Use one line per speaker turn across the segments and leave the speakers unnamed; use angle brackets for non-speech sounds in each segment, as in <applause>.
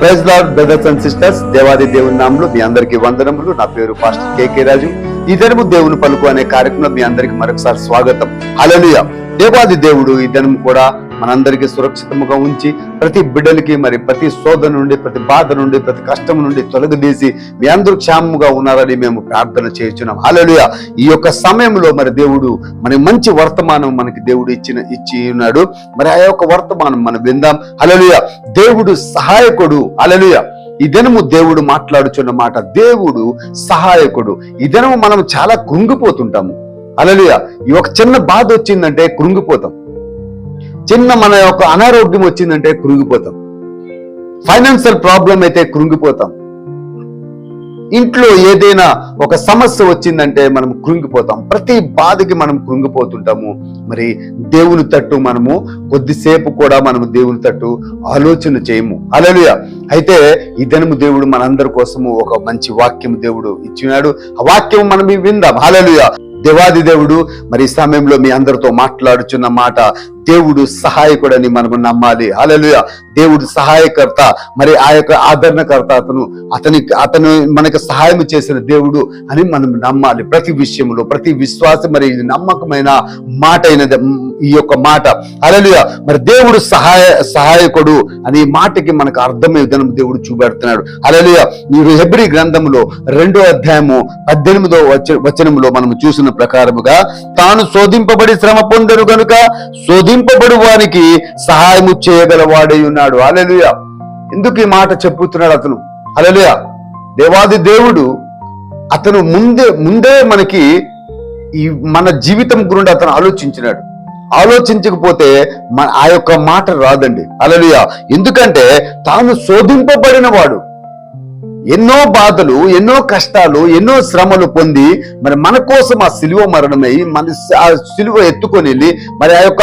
Praise Lord brothers and sisters దేవాది దేవుని నామలు మీ అందరికీ వందనములు. నా పేరు పాస్టర్ కేకే రాజు. ఈ దినము దేవుని పలుకు అనే కార్యక్రమం మీ అందరికి మరొకసారి స్వాగతం. హల్లెలూయా. దేవాది దేవుడు ఈ దినం కూడా మనందరికీ సురక్షితముగా ఉంచి ప్రతి బిడ్డలకి మరి ప్రతి శోధ నుండి ప్రతి బాధ నుండి ప్రతి కష్టం నుండి తొలగదీసి మీ అందరూ క్షేమంగా ఉన్నారని మేము ప్రార్థన చేస్తున్నాం హల్లెలూయా. ఈ యొక్క సమయంలో మరి దేవుడు మరి మంచి వర్తమానం మనకి దేవుడు ఇచ్చిన ఇచ్చి ఉన్నాడు మరి ఆ యొక్క వర్తమానం మనం విందాం. హల్లెలూయా. దేవుడు సహాయకుడు. అలలుయ ఈ దినము దేవుడు మాట్లాడుచున్న మాట దేవుడు సహాయకుడు. ఈ దినము మనం చాలా కృంగిపోతుంటాము. అలలుయ ఈ ఒక చిన్న బాధ వచ్చిందంటే కృంగిపోతాం. చిన్న మన యొక్క అనారోగ్యం వచ్చిందంటే కృంగిపోతాం. ఫైనాన్షియల్ ప్రాబ్లం అయితే కృంగిపోతాం. ఇంట్లో ఏదైనా ఒక సమస్య వచ్చిందంటే మనం కృంగిపోతాం. ప్రతి బాధకి మనం కృంగిపోతుంటాము. మరి దేవుని తట్టు మనము కొద్దిసేపు కూడా మనము దేవుని తట్టు ఆలోచన చేయము. అలలుయ అయితే ఈ దినము దేవుడు మనందరి కోసము ఒక మంచి వాక్యం దేవుడు ఇచ్చినాడు. ఆ వాక్యం మనం విందాం. హలలుయ దేవాది దేవుడు మరి ఈ సమయంలో మీ అందరితో మాట్లాడుచున్న మాట దేవుడు సహాయకుడని మనము నమ్మాలి. అలలుయ దేవుడు సహాయకర్త మరి ఆ యొక్క ఆదరణకర్త అతను అతని అతను మనకు సహాయం చేసిన దేవుడు అని మనం నమ్మాలి. ప్రతి విషయంలో ప్రతి విశ్వాసం మరి నమ్మకమైన మాట అయినది ఈ యొక్క మాట. అలలియ మరి దేవుడు సహాయ సహాయకుడు అని మాటకి మనకు అర్థమయ్యే విధానం దేవుడు చూపెడుతున్నాడు. అలలియ ఈ హెబ్రి గ్రంథంలో రెండో అధ్యాయము పద్దెనిమిదో వచ వచనంలో మనం చూసిన ప్రకారముగా తాను శోధింపబడి శ్రమ పొందరు గనుక శోధింపబడు వానికి సహాయము చేయగలవాడై ఉన్నాడు. అలలియ ఎందుకు ఈ మాట చెప్పుతున్నాడు అతను? అలలియ దేవాది దేవుడు అతను ముందే ముందే మనకి ఈ మన జీవితం గురించి అతను ఆలోచించినాడు. ఆలోచించకపోతే మన ఆ యొక్క మాట రాదండి. అలలుయ ఎందుకంటే తాను శోధింపబడిన వాడు ఎన్నో బాధలు ఎన్నో కష్టాలు ఎన్నో శ్రమలు పొంది మరి మన కోసం ఆ సిలువ మరణమై మన ఆ సిలువ ఎత్తుకొని వెళ్ళి మరి ఆ యొక్క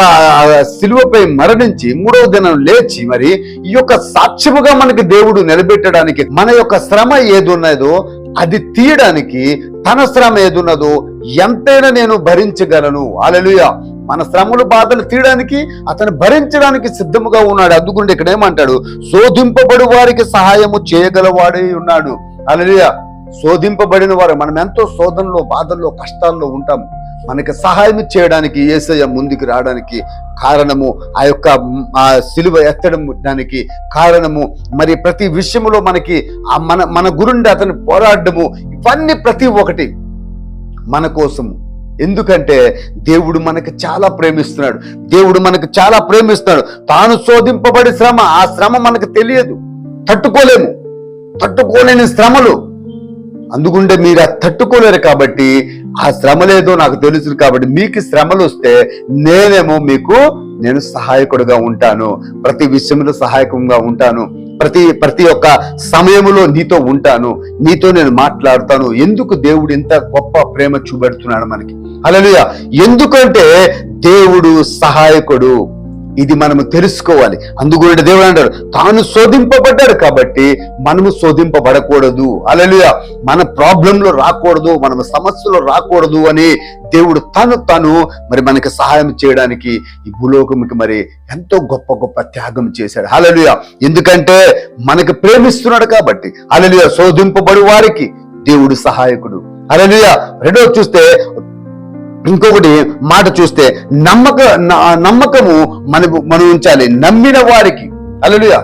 సిలువపై మరణించి మూడవ దినం లేచి మరి ఈ యొక్క సాక్ష్యముగా మనకి దేవుడు నిలబెట్టడానికి మన యొక్క శ్రమ ఏదున్నదో అది తీయడానికి తన శ్రమ ఏదున్నదో ఎంతైనా నేను భరించగలను. అలలుయ మన శ్రమలు బాధలు తీయడానికి అతను భరించడానికి సిద్ధముగా ఉన్నాడు. అందుకుంటే ఇక్కడ ఏమంటాడు? శోధింపబడు వారికి సహాయము చేయగలవాడే ఉన్నాడు. అలలియ శోధింపబడిన వారు మనం ఎంతో శోధనలో బాధల్లో కష్టాల్లో ఉంటాం. మనకి సహాయం చేయడానికి ఏసయ్య ముందుకు రావడానికి కారణము ఆ యొక్క సిలువ ఎత్తడం దానికి కారణము. మరి ప్రతి విషయంలో మనకి ఆ మన మన గురుండి అతను పోరాడము ఇవన్నీ ప్రతి ఒక్కటి మన కోసము. ఎందుకంటే దేవుడు మనకు చాలా ప్రేమిస్తున్నాడు. దేవుడు మనకు చాలా ప్రేమిస్తున్నాడు. తాను శోధింపబడి శ్రమ ఆ శ్రమ మనకు తెలియదు. తట్టుకోలేము. తట్టుకోలేని శ్రమలు. అందుకుంటే మీరు అది తట్టుకోలేరు కాబట్టి ఆ శ్రమ లేదో నాకు తెలుసు కాబట్టి మీకు శ్రమలు వస్తే నేనేమో మీకు నేను సహాయకుడుగా ఉంటాను. ప్రతి విషయంలో సహాయకంగా ఉంటాను. ప్రతి ప్రతి ఒక్క సమయంలో నీతో ఉంటాను. నీతో నేను మాట్లాడతాను. ఎందుకు దేవుడు ఇంత గొప్ప ప్రేమ చూపెడుతున్నాడు మనకి. అలలుయ ఎందుకంటే దేవుడు సహాయకుడు. ఇది మనము తెలుసుకోవాలి. అందుగురించి దేవుడు అంటారు తాను శోధింపబడ్డాడు కాబట్టి మనము శోధింపబడకూడదు. అలలుయ మన ప్రాబ్లంలో రాకూడదు మన సమస్యలో రాకూడదు అని దేవుడు తను తను మరి మనకి సహాయం చేయడానికి ఈ భూలోకంకి మరి ఎంతో గొప్ప గొప్ప త్యాగం చేశాడు. అలలుయ ఎందుకంటే మనకి ప్రేమిస్తున్నాడు కాబట్టి. అలలుయ శోధింపబడు వారికి దేవుడు సహాయకుడు. హలలుయ రెండో చూస్తే ఇంకొకటి మాట చూస్తే నమ్మక నమ్మకము మన మనం ఉంచాలి నమ్మిన వారికి. అలలుయ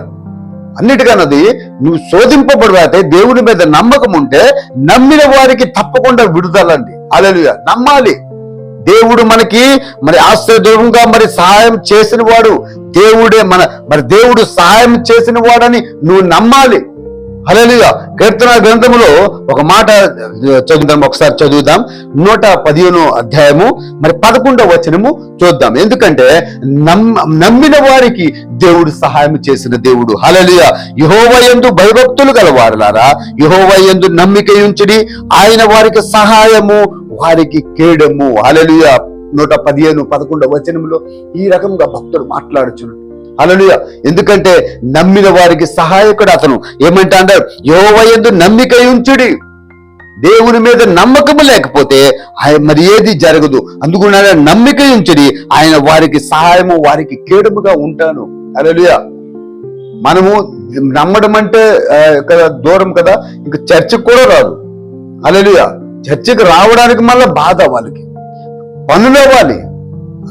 అన్నిటికన్నది నువ్వు శోధింపబడితే దేవుని మీద నమ్మకం ఉంటే నమ్మిన వారికి తప్పకుండా విడుదలండి. అలలుయ నమ్మాలి. దేవుడు మనకి మరి ఆశ్చర్యంగా మరి సహాయం చేసిన వాడు దేవుడే మన మరి దేవుడు సహాయం చేసిన వాడని నువ్వు నమ్మాలి. హల్లెలూయా. కీర్తన గ్రంథములో ఒక మాట చదువుదాం ఒకసారి చదువుదాం. నూట పదిహేను అధ్యాయము మరి పదకొండవ వచనము చూద్దాం. ఎందుకంటే నమ్మిన వారికి దేవుడు సహాయం చేసిన దేవుడు. హలలియ యహోవయందు భయభక్తులు గలవారులారా. యహోవయందు నమ్మిక ఉంచుడి. ఆయన వారికి సహాయము వారికి కేడము. హలలియ నూట పదిహేను పదకొండవ వచనములో ఈ రకంగా భక్తుడు మాట్లాడుచున్నాడు అలలుయ ఎందుకంటే నమ్మిన వారికి సహాయకుడు అతను. ఏమంటా అంటారు యోవయందు నమ్మిక ఉంచుడి. దేవుని మీద నమ్మకము లేకపోతే ఆయన మరి ఏది జరగదు. అందుకున్న నమ్మిక ఉంచుడి. ఆయన వారికి సహాయము వారికి కేడుముగా ఉంటాను. అలలుయ మనము నమ్మడం అంటే కదా దూరం కదా ఇంకా చర్చికి కూడా రాదు. అలలుయ చర్చికి రావడానికి మళ్ళీ బాధ వాళ్ళకి. పనులు అవ్వాలి.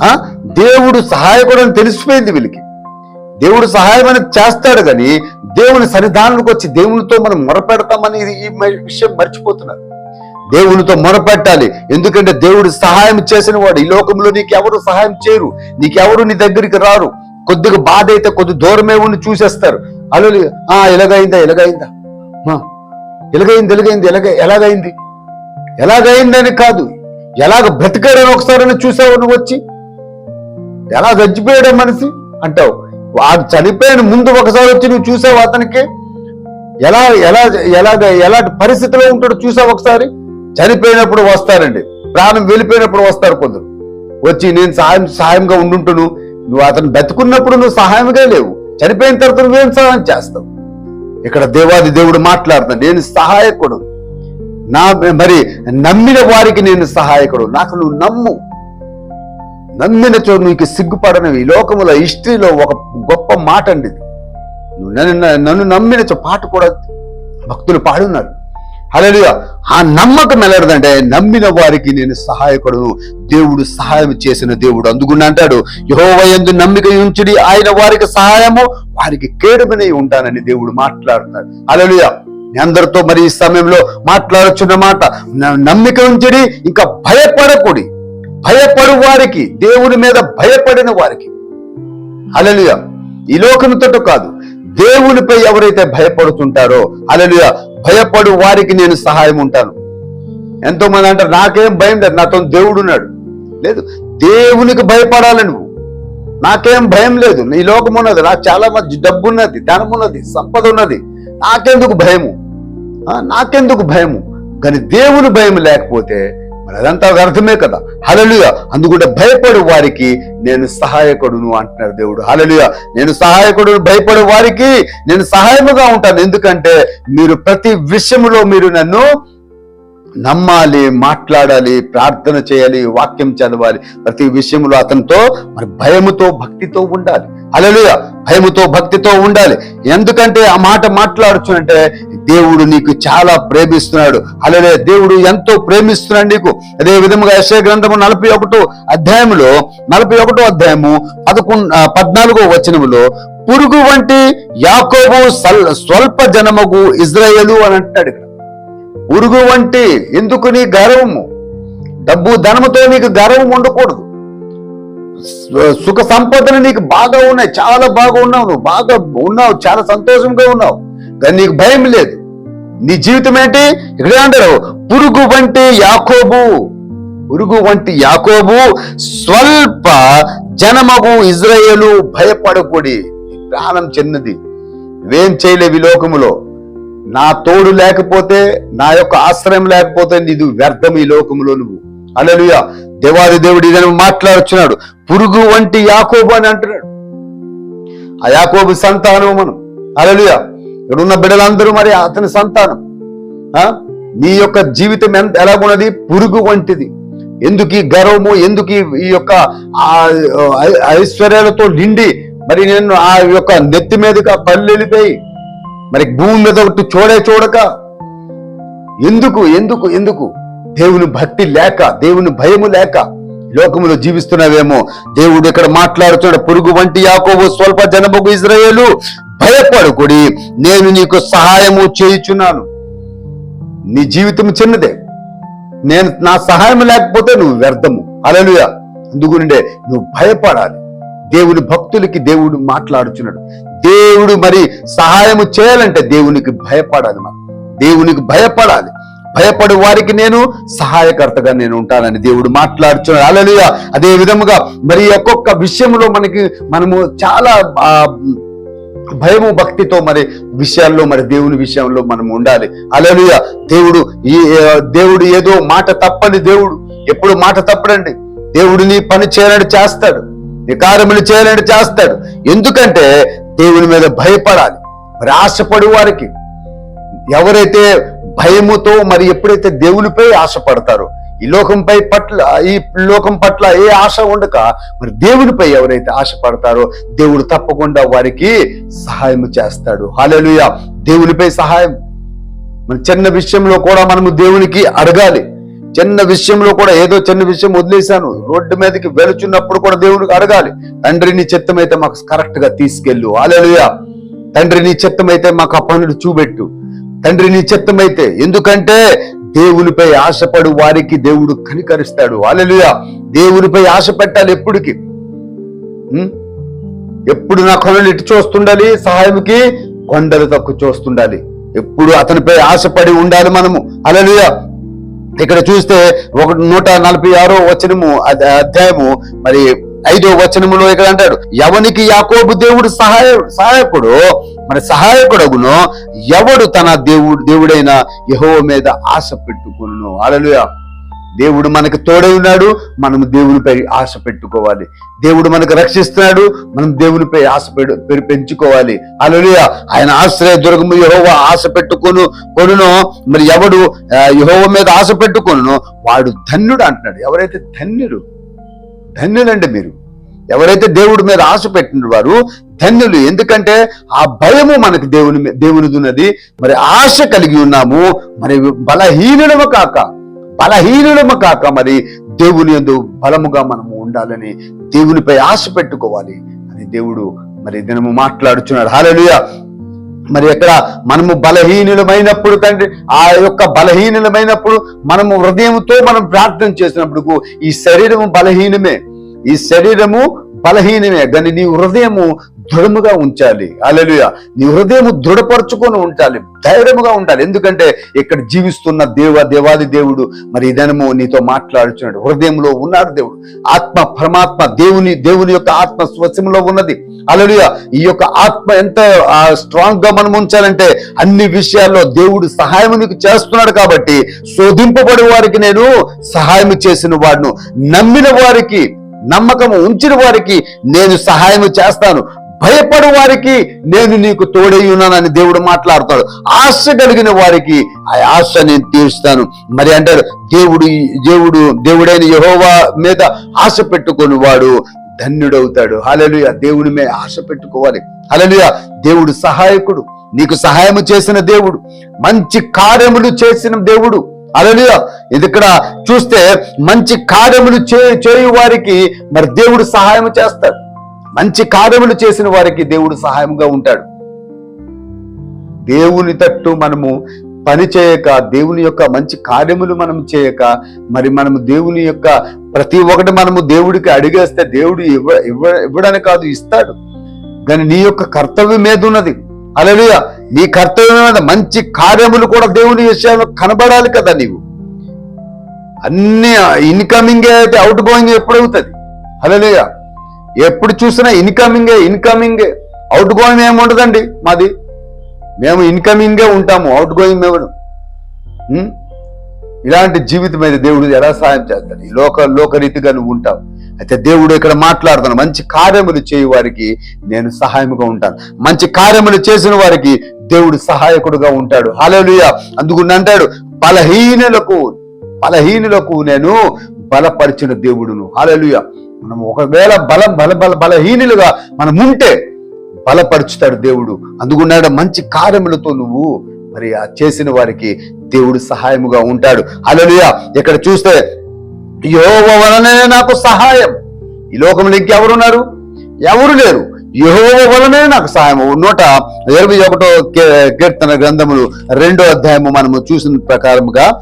ఆ? దేవుడు సహాయకుడు అని తెలిసిపోయింది వీళ్ళకి. దేవుడు సహాయం అనేది చేస్తాడు కానీ దేవుని సన్నిధానానికి వచ్చి దేవునితో మనం మొరపెడతామని ఈ విషయం మర్చిపోతున్నారు. దేవునితో మొరపెట్టాలి. ఎందుకంటే దేవుడు సహాయం చేసిన వాడు. ఈ లోకంలో నీకు ఎవరు సహాయం చేయరు. నీకెవరు నీ దగ్గరికి రారు. కొద్దిగా బాధ అయితే కొద్ది దూరమే ఉండి చూసేస్తారు. అలా ఆ ఎలాగైందా ఎలాగైందా? ఎలాగైంది ఎలాగైంది ఎలాగ ఎలాగైంది? ఎలాగైందని కాదు. ఎలాగ బ్రతికాడని ఒకసారి చూసావు నువ్వు వచ్చి? ఎలా చచ్చిపోయాడే మనిషి అంటావు. వాడు చనిపోయిన ముందు ఒకసారి వచ్చి నువ్వు చూసావు అతనికి? ఎలా ఎలా ఎలా ఎలాంటి పరిస్థితిలో ఉంటాడో చూసావు ఒకసారి? చనిపోయినప్పుడు వస్తారండి. ప్రాణం వెళ్ళిపోయినప్పుడు వస్తారు కొందరు. వచ్చి నేను సహాయం సహాయంగా ఉండుంటును. నువ్వు అతను బతుకున్నప్పుడు నువ్వు సహాయంగా లేవు. చనిపోయిన తర్వాత నువ్వేం సహాయం చేస్తావు? ఇక్కడ దేవాది దేవుడు మాట్లాడుతాను నేను సహాయకుడు. నా మరి నమ్మిన వారికి నేను సహాయకుడు. నాకు నువ్వు నమ్ము. నమ్మినచో నీకు సిగ్గుపడనివి. ఈ లోకముల హిస్టరీలో ఒక గొప్ప మాట అండి నువ్వు నన్ను నన్ను నమ్మిన చో పాట కూడా భక్తులు పాడున్నారు. హల్లెలూయా. ఆ నమ్మకం ఎలాంటిదంటే నమ్మిన వారికి నేను సహాయకుడును దేవుడు సహాయం చేసిన దేవుడు అందుకుని అంటాడు. యహోవయందు నమ్మిక ఉంచుడి. ఆయన వారికి సహాయము వారికి కేడుమనే ఉంటానని దేవుడు మాట్లాడుతున్నాడు హల్లెలూయా. మీ అందరితో మరి ఈ సమయంలో మాట్లాడుచున్న మాట నమ్మిక ఉంచుడి ఇంకా భయపడకూడి. భయపడు వారికి దేవుని మీద భయపడిన వారికి. అలలుయ ఈ లోకంతో కాదు దేవునిపై ఎవరైతే భయపడుతుంటారో అలలుయ భయపడు వారికి నేను సహాయం ఉంటాను. ఎంతో మంది అంటారు నాకేం భయం లేదు నాతో దేవుడు ఉన్నాడు లేదు దేవునికి భయపడాలి నువ్వు. నాకేం భయం లేదు నీ లోకం ఉన్నది నాకు చాలా మంది డబ్బు ఉన్నది ధనం ఉన్నది సంపద ఉన్నది నాకెందుకు భయము? నాకెందుకు భయము? కానీ దేవుని భయం లేకపోతే మరి అదంతా అర్థమే కదా. హలలుయ అందుకుంటే భయపడు వారికి నేను సహాయకుడును అంటున్నాడు దేవుడు. హలలుయ నేను సహాయకుడు భయపడు వారికి నేను సహాయముగా ఉంటాను. ఎందుకంటే మీరు ప్రతి విషయంలో మీరు నన్ను నమ్మాలి మాట్లాడాలి ప్రార్థన చేయాలి వాక్యం చదవాలి. ప్రతి విషయంలో అతనితో మరి భయముతో భక్తితో ఉండాలి. అలలుయ భయముతో భక్తితో ఉండాలి. ఎందుకంటే ఆ మాట మాట్లాడుచునంటే దేవుడు నీకు చాలా ప్రేమిస్తున్నాడు. అలలే దేవుడు ఎంతో ప్రేమిస్తున్నాడు నీకు. అదే విధముగా యశ గ్రంథము నలభై ఒకటో అధ్యాయములో నలభై ఒకటో అధ్యాయము పదకొండు పద్నాలుగో వచనములో పురుగు వంటి యాకోబు సల్ స్వల్ప జనముకు ఇజ్రాయేలు అని అంటాడు ఉరుగు వంటి ఎందుకు నీ గర్వము? డబ్బు ధనముతో నీకు గర్వం ఉండకూడదు. సుఖ సంపదలు నీకు బాగా ఉన్నాయి చాలా బాగా ఉన్నావు నువ్వు బాగా ఉన్నావు చాలా సంతోషంగా ఉన్నావు కానీ నీకు భయం లేదు. నీ జీవితం ఏంటి? ఇక్కడ అంటారు పురుగు వంటి యాకోబు పురుగు వంటి యాకోబు స్వల్ప జనమగు ఇజ్రాయేలు భయపడకూడి ప్రాణం చిన్నది వేం చేయలేవి లోకములో? నా తోడు లేకపోతే నా యొక్క ఆశ్రయం లేకపోతే నీదు వ్యర్థం ఈ లోకంలో నువ్వు. అలలుయ దేవాది దేవుడు ఇదని మాట్లాడుచున్నాడు. పురుగు వంటి యాకోబు అని అంటున్నాడు. ఆ యాకోబు సంతానం మనం. అలలుయ ఇక్కడున్న బిడ్డలందరూ మరి అతని సంతానం. ఆ? నీ యొక్క జీవితం ఎంత ఎలాగున్నది? పురుగు వంటిది. ఎందుకు ఈ గర్వము ఎందుకు ఈ- యొక్క ఐశ్వర్యాలతో నిండి మరి నేను ఆ యొక్క నెత్తి మీదుగా పళ్ళు వెళ్ళిపోయి మరి భూమి మీద ఒకటి చూడే చూడక ఎందుకు ఎందుకు ఎందుకు? దేవుని భక్తి లేక దేవుని భయము లేక లోకములో జీవిస్తున్నావేమో? దేవుడు ఇక్కడ మాట్లాడుతున్నాడు పురుగు వంటి యాకోబు స్వల్ప జనముకు ఇజ్రాయేలు భయపడుకుడి నేను నీకు సహాయము చేయుచున్నాను. నీ జీవితం చిన్నదే. నేను నా సహాయం లేకపోతే నువ్వు వ్యర్థము. అలలుయా అందుగుండే నువ్వు భయపడాలి. దేవుని భక్తులకి దేవుడు మాట్లాడుచున్నాడు. దేవుడు మరి సహాయము చేయాలంటే దేవునికి భయపడాలి మరి. దేవునికి భయపడాలి. భయపడు వారికి నేను సహాయకర్తగా నేను ఉంటానని దేవుడు మాట్లాడుచున్నాడు. అలలుయ అదే విధముగా మరి ఒక్కొక్క విషయంలో మనకి మనము చాలా భయము భక్తితో మరి విషయాల్లో మరి దేవుని విషయంలో మనం ఉండాలి. అలలుయ దేవుడు ఈ దేవుడు ఏదో మాట తప్పని దేవుడు. ఎప్పుడు మాట తప్పడండి. దేవుడు నీ పని చేయాలని చేస్తాడు. నీ కార్యములు చేయాలని చేస్తాడు. ఎందుకంటే దేవుని మీద భయపడాలి. మరి ఆశపడు వారికి ఎవరైతే భయముతో మరి ఎప్పుడైతే దేవునిపై ఆశపడతారో ఈ లోకంపై పట్ల ఈ లోకం పట్ల ఏ ఆశ ఉండక మరి దేవునిపై ఎవరైతే ఆశపడతారో దేవుడు తప్పకుండా వారికి సహాయం చేస్తాడు. హల్లెలూయా! దేవునిపై సహాయం. మన చిన్న విషయంలో కూడా మనము దేవునికి అడగాలి. చిన్న విషయంలో కూడా ఏదో చిన్న విషయం వదిలేశాను. రోడ్డు మీదకి వెళుచున్నప్పుడు కూడా దేవునికి అడగాలి. తండ్రి నీ చిత్తమైతే మాకు కరెక్ట్గా తీసుకెళ్ళు. అలలుయా తండ్రి నీ చిత్తమైతే మాకు ఆ పనులు చూపెట్టు. తండ్రి నీ చిత్తమైతే. ఎందుకంటే దేవునిపై ఆశపడు వారికి దేవుడు కనికరిస్తాడు. అలలుయా దేవునిపై ఆశ పెట్టాలి ఎప్పుడుకి? ఎప్పుడు నా కొనలు ఇటు చూస్తుండాలి? సహాయంకి కొండలు తక్కువ చూస్తుండాలి. ఎప్పుడు అతనిపై ఆశపడి ఉండాలి మనము. అలలుయా ఇక్కడ చూస్తే ఒక నూట నలభై ఆరో వచనము అధ్యాయము మరి ఐదో వచనములో ఇక్కడ అంటాడు ఎవనికి యాకోబు దేవుడు సహాయ సహాయకుడు మరి సహాయకుడగును ఎవడు తన దేవుడు దేవుడైన యహో మీద ఆశ పెట్టుకును అలలుయా దేవుడు మనకు తోడై ఉన్నాడు మనం దేవునిపై ఆశ పెట్టుకోవాలి. దేవుడు మనకు రక్షిస్తున్నాడు మనం దేవునిపై ఆశ పెడు- పెంచుకోవాలి. అలలియ ఆయన ఆశ్రయ దుర్గము యహోవ ఆశ పెట్టుకొను కొనునో. మరి ఎవడు యహోవ మీద ఆశ పెట్టుకొనునో? వాడు ధన్యుడు అంటున్నాడు. ఎవరైతే ధన్యుడు ధన్యులండి మీరు. ఎవరైతే దేవుడి మీద ఆశ పెట్టిన వారు ధన్యులు. ఎందుకంటే ఆ భయము మనకు దేవుని మీ- దేవునిది ఉన్నది. మరి ఆశ కలిగి ఉన్నాము. మరి బలహీనులము కాక బలహీనులము కాక మరి దేవుని ఎందు బలముగా మనము ఉండాలని దేవునిపై ఆశ పెట్టుకోవాలి అని దేవుడు మరి దినము మాట్లాడుచున్నాడు. హాలలుయ మరి ఎక్కడ మనము బలహీనులమైనప్పుడు తండ్రి ఆ యొక్క బలహీనులమైనప్పుడు మనము హృదయంతో మనం ప్రార్థన చేసినప్పుడు ఈ శరీరము బలహీనమే. ఈ శరీరము బలహీనమే. కానీ నీ హృదయము దృఢముగా ఉంచాలి. అలలుయ నీ హృదయము దృఢపరచుకొని ఉండాలి ధైర్యముగా ఉండాలి. ఎందుకంటే ఇక్కడ జీవిస్తున్న దేవ దేవాది దేవుడు మరి ఇదనము నీతో మాట్లాడుచున్నాడు. హృదయంలో ఉన్నాడు దేవుడు. ఆత్మ పరమాత్మ దేవుని దేవుని యొక్క ఆత్మ స్వస్యంలో ఉన్నది. అలలుయ ఈ యొక్క ఆత్మ ఎంత స్ట్రాంగ్గా మనం ఉంచాలంటే అన్ని విషయాల్లో దేవుడు సహాయం నీకు చేస్తున్నాడు కాబట్టి శోధింపబడి వారికి నేను సహాయం చేసిన వాడును. నమ్మిన వారికి నమ్మకము ఉంచిన వారికి నేను సహాయం చేస్తాను. భయపడు వారికి నేను నీకు తోడై ఉన్నానని దేవుడు మాట్లాడతాడు. ఆశ కలిగిన వారికి ఆ ఆశ నేను తీరుస్తాను. మరి అంటాడు దేవుడు దేవుడు దేవుడైన యహోవా మీద ఆశ పెట్టుకొని వాడు ధన్యుడవుతాడు. హలలుయ దేవుని మీద ఆశ పెట్టుకోవాలి. హలలుయ దేవుడు సహాయకుడు. నీకు సహాయము చేసిన దేవుడు. మంచి కార్యములు చేసిన దేవుడు. అలలియ ఇది ఇక్కడ చూస్తే మంచి కార్యములు చేయు వారికి మరి దేవుడు సహాయం చేస్తాడు. మంచి కార్యములు చేసిన వారికి దేవుడు సహాయంగా ఉంటాడు. దేవుని తట్టు మనము పని చేయక దేవుని యొక్క మంచి కార్యములు మనం చేయక మరి మనము దేవుని యొక్క ప్రతి ఒక్కటి మనము దేవుడికి అడిగేస్తే దేవుడు ఇవ్వ ఇవ్వ ఇవ్వడని కాదు ఇస్తాడు. కానీ నీ యొక్క కర్తవ్యం మీద ఉన్నది. అలలుయ నీ కర్తవ్యం మీద మంచి కార్యములు కూడా దేవుని విషయంలో కనబడాలి కదా నీవు. అన్ని ఇన్కమింగ్ అయితే అవుట్ గోయింగ్ ఎప్పుడవుతుంది? అవుతుంది ఎప్పుడు చూసినా ఇన్కమింగే ఇన్కమింగే అవుట్ గోయింగ్ ఏమి ఉండదండి మాది. మేము ఇన్కమింగే ఉంటాము అవుట్ గోయింగ్ మేము ఇలాంటి జీవితం మీద దేవుడు ఎలా సాయం చేస్తాడు? ఈ లోక లోకరీతిగా నువ్వు ఉంటావు. అయితే దేవుడు ఇక్కడ మాట్లాడుతాను మంచి కార్యములు చేయు వారికి నేను సహాయముగా ఉంటాను. మంచి కార్యములు చేసిన వారికి దేవుడు సహాయకుడుగా ఉంటాడు. హల్లెలూయా అందుకుని అంటాడు బలహీనులకు బలహీనులకు నేను బలపరిచిన దేవుడును. హాలలుయ మనం ఒకవేళ బల బల బల బలహీనులుగా మనం ఉంటే బలపరుచుతాడు దేవుడు. అందుకున్నాడు మంచి కార్యములతో నువ్వు మరి ఆ చేసిన వారికి దేవుడు సహాయముగా ఉంటాడు. అలలుయ ఇక్కడ చూస్తే యెహోవ వలనే నాకు సహాయం. ఈ లోకంలో ఇంకెవరున్నారు? ఎవరు లేరు. యహోవ వలనే నాకు సహాయం. నూట ఇరవై ఒకటో కీర్తన గ్రంథములు రెండో అధ్యాయము మనము చూసిన ప్రకారముగా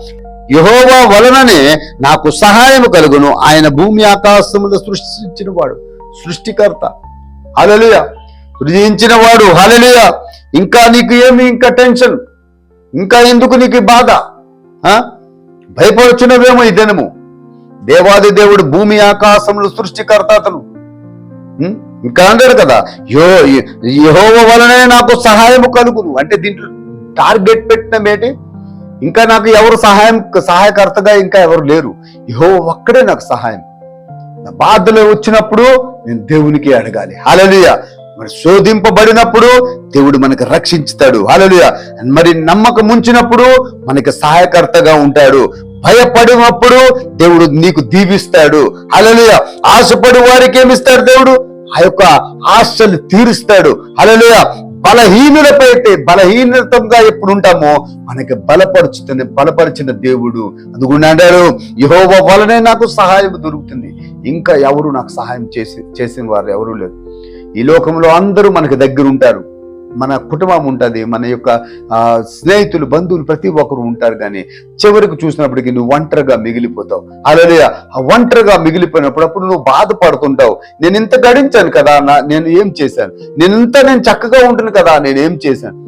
యహోవా వలననే నాకు సహాయం కలుగును. ఆయన భూమి ఆకాశములు సృష్టించిన వాడు సృష్టికర్త. హలలుయ సృజించిన వాడు హలలుయ ఇంకా నీకు ఏమి ఇంకా టెన్షన్? ఇంకా ఎందుకు నీకు బాధ? భయపడుచున్నవేమో ఈ దినము. దేవాది దేవుడు భూమి ఆకాశములు సృష్టికర్త అతను. ఇంకా అందరు కదా యో యహోవ వలనే నాకు సహాయము కలుగును. అంటే దీంట్లో టార్గెట్ పెట్టిన ఏంటి ఇంకా నాకు ఎవరు సహాయం సహాయకర్తగా ఇంకా ఎవరు లేరు. యహో ఒక్కడే నాకు సహాయం. నా బాధలు వచ్చినప్పుడు నేను దేవునికి అడగాలి. హలలియ మరి శోధింపబడినప్పుడు దేవుడు మనకు రక్షించుతాడు. హలలియ మరి నమ్మకం ఉంచినప్పుడు మనకి సహాయకర్తగా ఉంటాడు. భయపడినప్పుడు దేవుడు నీకు దీవిస్తాడు. హలలియ ఆశపడి వారికి ఏమిస్తాడు దేవుడు? ఆ యొక్క ఆశలు తీరుస్తాడు. అలలుయ బలహీనులపైతే బలహీనతంగా ఎప్పుడు ఉంటామో మనకి బలపరుచుతున్న బలపరిచిన దేవుడు. అందుకుండా అంటారు యహోవ వలనే నాకు సహాయం దొరుకుతుంది. ఇంకా ఎవరు నాకు సహాయం చేసి చేసిన వారు ఎవరూ లేరు. ఈ లోకంలో అందరూ మనకి దగ్గర ఉంటారు మన కుటుంబం ఉంటుంది మన యొక్క స్నేహితులు బంధువులు ప్రతి ఒక్కరు ఉంటారు కానీ చివరికి చూసినప్పటికీ నువ్వు ఒంటరిగా మిగిలిపోతావు. అలాగే ఒంటరిగా మిగిలిపోయినప్పుడు అప్పుడు నువ్వు బాధపడుతుంటావు. నేను ఇంత గడించాను కదా నా- నేను ఏం చేశాను? నేను ఇంత నేను చక్కగా ఉంటుంది కదా నేను ఏం చేశాను?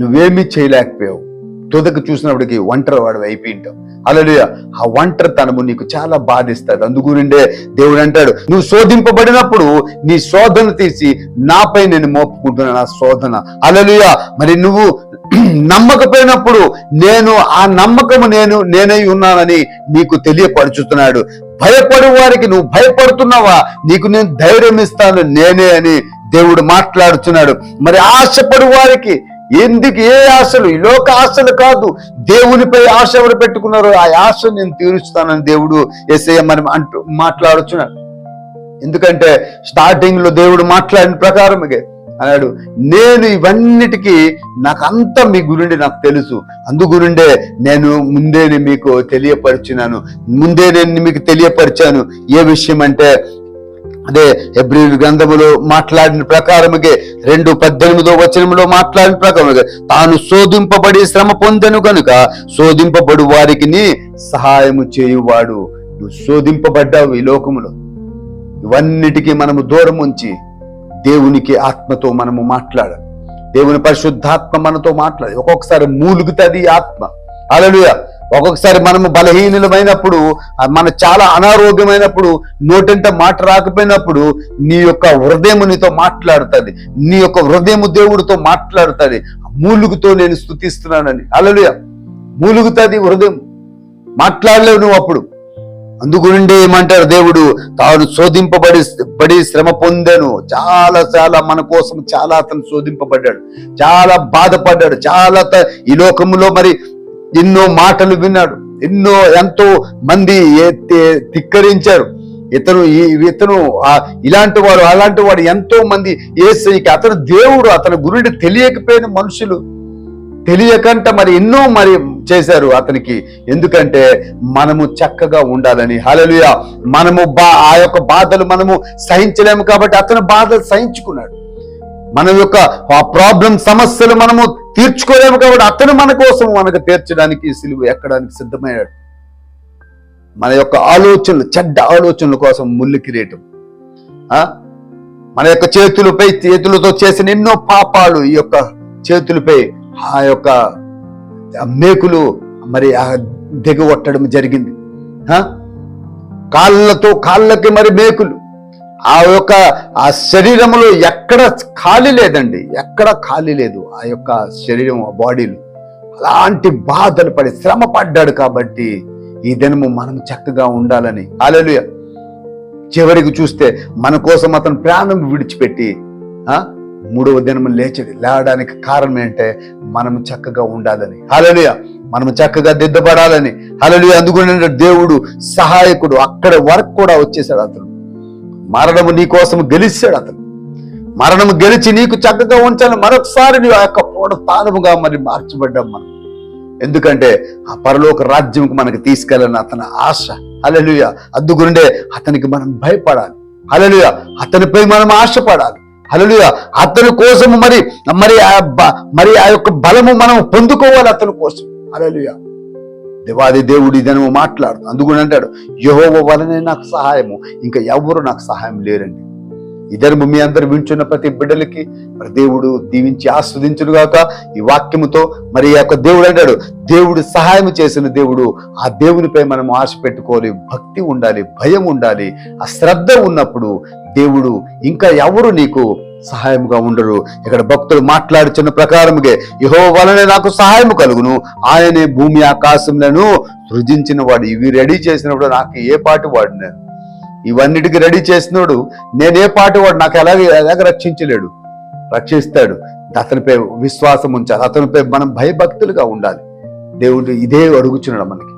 నువ్వేమీ చేయలేకపోయావు. తుదకు చూసినప్పటికీ ఒంటరి వాడు అయిపోయింటావు అలలుయ ఆ ఒంటరితనము నీకు చాలా బాధిస్తుంది. అందుగురిండే దేవుడు అంటాడు నువ్వు శోధింపబడినప్పుడు నీ శోధన తీసి నాపై నేను మోపుకుంటున్నాను. నా శోధన. అలలుయ మరి నువ్వు <clears throat> నమ్మకపోయినప్పుడు నేను ఆ నమ్మకము నేను నేనై ఉన్నానని నీకు తెలియపరుచుతున్నాడు. భయపడు వారికి నువ్వు భయపడుతున్నావా? నీకు నేను ధైర్యం ఇస్తాను నేనే అని దేవుడు మాట్లాడుతున్నాడు మరి ఆశపడు వారికి ఎందుకు ఏ ఆశలు? ఈ లోక ఆశలు కాదు. దేవునిపై ఆశ ఎవరు పెట్టుకున్నారో ఆ ఆశ నేను తీరుస్తానని దేవుడు ఎస్ఐ మనం అంటూ మాట్లాడుచున్నాడు. ఎందుకంటే స్టార్టింగ్లో దేవుడు మాట్లాడిన ప్రకారమే అన్నాడు నేను ఇవన్నిటికీ నాకంతా మీ గురుండి నాకు తెలుసు. అందుగురుండే నేను ముందే మీకు తెలియపరిచినాను. ముందే నేను మీకు తెలియపరిచాను. ఏ విషయం అంటే అదే ఎబ్రిల్ గ్రంథములో మాట్లాడిన ప్రకారముగే రెండు పద్దెనిమిదో వచనములో మాట్లాడిన ప్రకారముగా తాను శోధింపబడి శ్రమ పొందెను కనుక శోధింపబడు వారికి సహాయము చేయువాడు. నువ్వు శోధింపబడ్డావు ఈ లోకములో. ఇవన్నిటికీ మనము దూరం ఉంచి దేవునికి ఆత్మతో మనము మాట్లాడ దేవుని పరిశుద్ధాత్మ మనతో మాట్లాడి ఒక్కొక్కసారి మూలుగుతుంది ఆత్మ. అలలుయా ఒక్కొక్కసారి మనము బలహీనులమైనప్పుడు మన చాలా అనారోగ్యమైనప్పుడు నోటంట మాట రాకపోయినప్పుడు నీ యొక్క హృదయము నీతో మాట్లాడుతుంది. నీ యొక్క హృదయము దేవుడితో మాట్లాడుతుంది. మూలుగుతో నేను స్థుతిస్తున్నానని అలలుయ మూలుగుతుంది హృదయం. మాట్లాడలేవు నువ్వు అప్పుడు. అందుగుండి ఏమంటారు దేవుడు? తాను శోధింపబడి పడి శ్రమ పొందాను. చాలా చాలా మన కోసం చాలా అతను శోధింపబడ్డాడు. చాలా బాధపడ్డాడు. చాలా ఈ లోకములో మరి ఎన్నో మాటలు విన్నాడు. ఎన్నో ఎంతో మంది ఏ- ధిక్కరించారు. ఇతను ఈ ఇతను ఇలాంటి వాడు అలాంటి వాడు ఎంతో మంది ఏసైకి అతను దేవుడు అతని గురుడి తెలియకపోయిన మనుషులు. తెలియకంట మరి ఎన్నో మరి చేశారు అతనికి. ఎందుకంటే మనము చక్కగా ఉండాలని. హలలుయ మనము బా ఆ యొక్క బాధలు మనము సహించలేము కాబట్టి అతను బాధలు సహించుకున్నాడు. మన యొక్క ఆ ప్రాబ్లం సమస్యలు మనము తీర్చుకోలేము కాబట్టి అతను మన కోసం మనకు తీర్చడానికి సిలువ ఎక్కడానికి సిద్ధమయ్యాడు. మన యొక్క ఆలోచనలు చెడ్డ ఆలోచనల కోసం ముళ్ళు కిరీటం మన యొక్క చేతులపై చేతులతో చేసిన ఎన్నో పాపాలు ఈ యొక్క చేతులపై ఆ యొక్క మేకులు మరి ఆ దిగొట్టడం జరిగింది. కాళ్ళతో కాళ్ళకి మరి మేకులు. ఆ యొక్క ఆ శరీరంలో ఎక్కడ ఖాళీ లేదండి. ఎక్కడ ఖాళీ లేదు ఆ యొక్క శరీరం ఆ బాడీలు అలాంటి బాధలు పడి శ్రమ పడ్డాడు కాబట్టి ఈ దినము మనం చక్కగా ఉండాలని. అలలుయ చివరికి చూస్తే మన కోసం అతను ప్రాణం విడిచిపెట్టి మూడవ దినము లేచది. లేవడానికి కారణం ఏంటంటే మనం చక్కగా ఉండాలని. అలలుయ మనం చక్కగా దిద్దపడాలని. అలలుయ అందుకునే దేవుడు సహాయకుడు అక్కడ వర్క్ కూడా వచ్చేసాడు అతను. మరణము నీ కోసం గెలిచాడు అతను. మరణము గెలిచి నీకు చక్కగా ఉంచాలని మరొకసారి నీ యొక్క పూట తానముగా మరి మార్చబడ్డాం మనం. ఎందుకంటే ఆ పరలోక రాజ్యంకు మనకి తీసుకెళ్ళని అతని ఆశ. అలలుయ అందుగుండే అతనికి మనం భయపడాలి. అలలుయ అతనిపై మనం ఆశపడాలి. అలలుయ అతని కోసము మరి మరి ఆ బ- మరి ఆ యొక్క బలము మనం పొందుకోవాలి అతని కోసం. అలలుయ దేవాది దేవుడి దినము మాట్లాడు అందుకుని అంటాడు యహోవ వలనే నాకు సహాయము ఇంకా ఎవరు నాకు సహాయం లేరండి? ఇద్దరు మీ అందరు వింటున్న ప్రతి బిడ్డలకి మరి దేవుడు దీవించి ఆస్వాదించును గాక. ఈ వాక్యముతో మరి యొక్క దేవుడు అంటాడు దేవుడు సహాయం చేసిన దేవుడు ఆ దేవునిపై మనం ఆశ పెట్టుకోవాలి భక్తి ఉండాలి భయం ఉండాలి ఆ శ్రద్ధ ఉన్నప్పుడు దేవుడు ఇంకా ఎవరు నీకు సహాయముగా ఉండరు. ఇక్కడ భక్తులు మాట్లాడుచున్న ప్రకారముగే యహో వలనే నాకు సహాయము కలుగును. ఆయనే భూమి ఆకాశములను సృజించిన వాడు ఇవి రెడీ చేసినప్పుడు నాకు ఏ పాటు వాడు ఇవన్నిటికి రెడీ చేసినోడు నేనే పాటు వాడు నాకు ఎలాగ ఎలాగ రక్షించలేడు. రక్షిస్తాడు. అతనిపై విశ్వాసం ఉంచాలి. అతనిపై మనం భయభక్తులుగా ఉండాలి. దేవుడు ఇదే అడుగుచున్నాడు మనకి.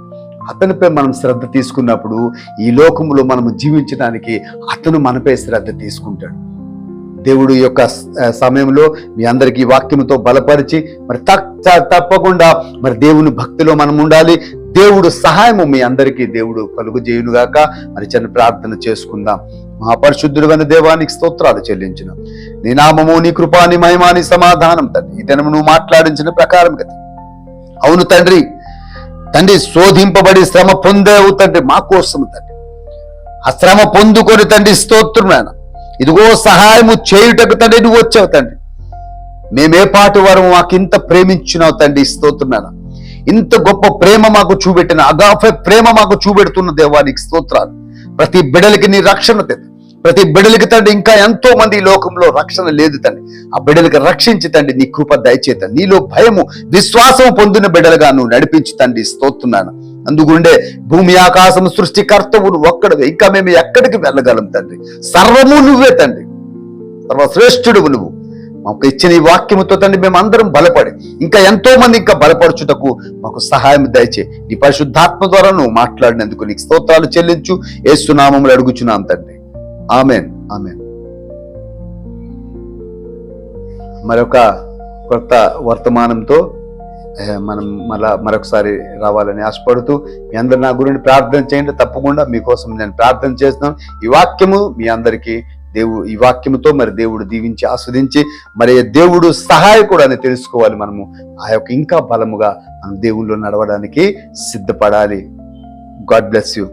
అతనిపై మనం శ్రద్ధ తీసుకున్నప్పుడు ఈ లోకంలో మనం జీవించడానికి అతను మనపై శ్రద్ధ తీసుకుంటాడు. దేవుడు యొక్క సమయంలో మీ అందరికీ వాక్యంతో బలపరిచి మరి తప్పకుండా మరి దేవుని భక్తిలో మనం ఉండాలి. దేవుడు సహాయము మీ అందరికీ దేవుడు కలుగు చేయునుగాక. మరి చిన్న ప్రార్థన చేసుకుందాం. మహాపరిశుద్ధుడు దేవానికి స్తోత్రాలు చెల్లించిన. నీ నామము నీ కృపాని మహిమాని సమాధానం తండ్రి ఈ దినము నువ్వు మాట్లాడించిన ప్రకారం కదా. అవును తండ్రి తండ్రి శోధింపబడి శ్రమ పొందేవు తండ్రి మా కోసం తండ్రి. ఆ శ్రమ పొందుకొని తండ్రి స్తోత్రం నాయన. ఇదిగో సహాయము చేయుటకు తండ్రి నువ్వు వచ్చావు తండ్రి. మేమే పాటు వారు మాకు ఇంత ప్రేమించినావు తండ్రి స్తోత్రం నాయన. ఇంత గొప్ప ప్రేమ మాకు చూపెట్టిన అగాఫే ప్రేమ మాకు చూపెడుతున్న దేవానికి స్తోత్రాలు. ప్రతి బిడలికి నీ రక్షణ తండ్రి ప్రతి బిడలికి తండ్రి ఇంకా ఎంతో మంది ఈ లోకంలో రక్షణ లేదు తండ్రి. ఆ బిడలికి రక్షించి తండ్రి నీ కృప దయచేత నీలో భయము విశ్వాసం పొందిన బిడలుగా నువ్వు నడిపించి తండ్రి స్తోత్తున్నాను అందుకుండే భూమి ఆకాశం సృష్టికర్తవు నువ్వు ఒక్కడవే. ఇంకా మేము ఎక్కడికి వెళ్ళగలం తండ్రి? సర్వము నువ్వే తండ్రి. సర్వశ్రేష్ఠుడు నువ్వు. మాకు ఇచ్చిన ఈ వాక్యముతో తండ్రి మేము అందరం బలపడి ఇంకా ఎంతో మంది ఇంకా బలపరచుటకు మాకు సహాయం దయచే నీ పరిశుద్ధాత్మ ద్వారా నువ్వు మాట్లాడినందుకు నీకు స్తోత్రాలు చెల్లించు. ఏసునామములు అడుగుచున్నాం తండ్రి. Amen amen. మరొక కొత్త వర్తమానంతో మనం మళ్ళా మరొకసారి రావాలని ఆశపడుతూ మీ అందరు నా గురించి ప్రార్థన చేయండి. తప్పకుండా మీకోసం నేను ప్రార్థన చేస్తున్నాను. ఈ వాక్యము మీ అందరికీ దేవు ఈ వాక్యముతో మరి దేవుడు దీవించి ఆస్వాదించి మరి దేవుడు సహాయకుడు అని తెలుసుకోవాలి మనము. ఆ యొక్క ఇంకా బలముగా మనం దేవుళ్ళు నడవడానికి సిద్ధపడాలి. God bless you.